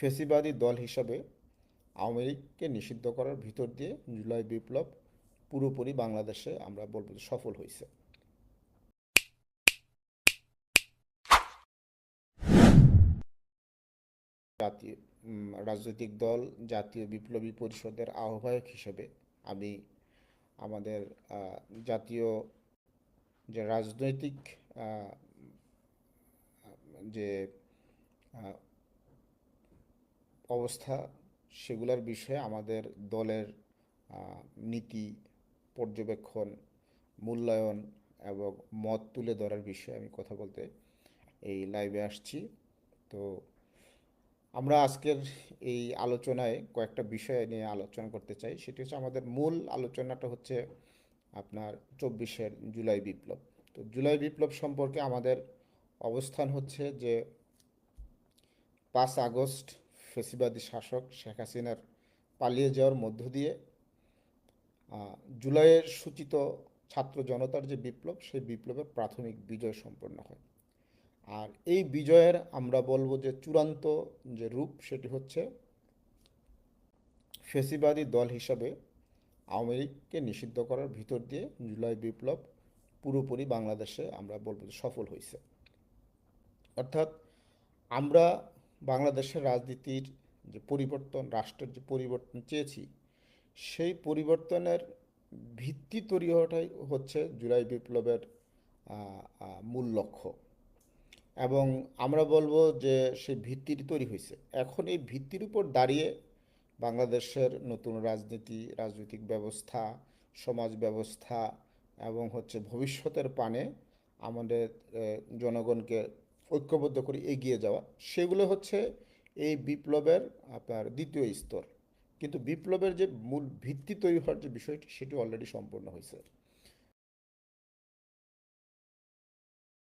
ফেসিবাদী দল হিসাবে আওয়ামী লীগকে নিষিদ্ধ করার ভিতর দিয়ে জুলাই বিপ্লব পুরোপুরি বাংলাদেশে আমরা বলব সফল হয়েছে। জাতীয় রাজনৈতিক দল, জাতীয় বিপ্লবী পরিষদের আহ্বায়ক হিসেবে আমি আমাদের জাতীয় যে রাজনৈতিক যে অবস্থা সেগুলোর বিষয়ে আমাদের দলের নীতি, পর্যবেক্ষণ, মূল্যায়ন এবং মত তুলে ধরার বিষয়ে আমি কথা বলতে এই লাইভে আসছি। তো আমরা আজকের এই আলোচনায় কয়েকটা বিষয় নিয়ে আলোচনা করতে চাই। সেটি হচ্ছে আমাদের মূল আলোচনাটা হচ্ছে আপনার চব্বিশের জুলাই বিপ্লব। তো জুলাই বিপ্লব সম্পর্কে আমাদের অবস্থান হচ্ছে যে পাঁচ আগস্ট ফেসিবাদী শাসক শেখ হাসিনার পালিয়ে যাওয়ার মধ্য দিয়ে জুলাইয়ের সূচিত ছাত্র জনতার যে বিপ্লব, সেই বিপ্লবের প্রাথমিক বিজয় সম্পন্ন হয়। আর এই বিজয়ের আমরা বলব যে চূড়ান্ত যে রূপ, সেটি হচ্ছে ফেসিবাদী দল হিসাবে আওয়ামী লীগকে নিষিদ্ধ করার ভিতর দিয়ে জুলাই বিপ্লব পুরোপুরি বাংলাদেশে আমরা বলব যে সফল হয়েছে অর্থাৎ আমরা বাংলাদেশের রাজনীতির যে পরিবর্তন, রাষ্ট্রের যে পরিবর্তন চেয়েছি, সেই পরিবর্তনের ভিত্তি তৈরি হওয়াটাই হচ্ছে জুলাই বিপ্লবের মূল লক্ষ্য। এবং আমরা বলব যে সেই ভিত্তিটি তৈরি হয়েছে। এখন এই ভিত্তির উপর দাঁড়িয়ে বাংলাদেশের নতুন রাজনীতি, রাজনৈতিক ব্যবস্থা, সমাজ ব্যবস্থা এবং হচ্ছে ভবিষ্যতের পানে আমাদের জনগণকে ঐক্যবদ্ধ করে এগিয়ে যাওয়া, সেগুলো হচ্ছে এই বিপ্লবের আপনার দ্বিতীয় স্তর। কিন্তু বিপ্লবের যে মূল ভিত্তি তৈরি হওয়ার যে বিষয়টি সেটি অলরেডি সম্পূর্ণ হয়েছে।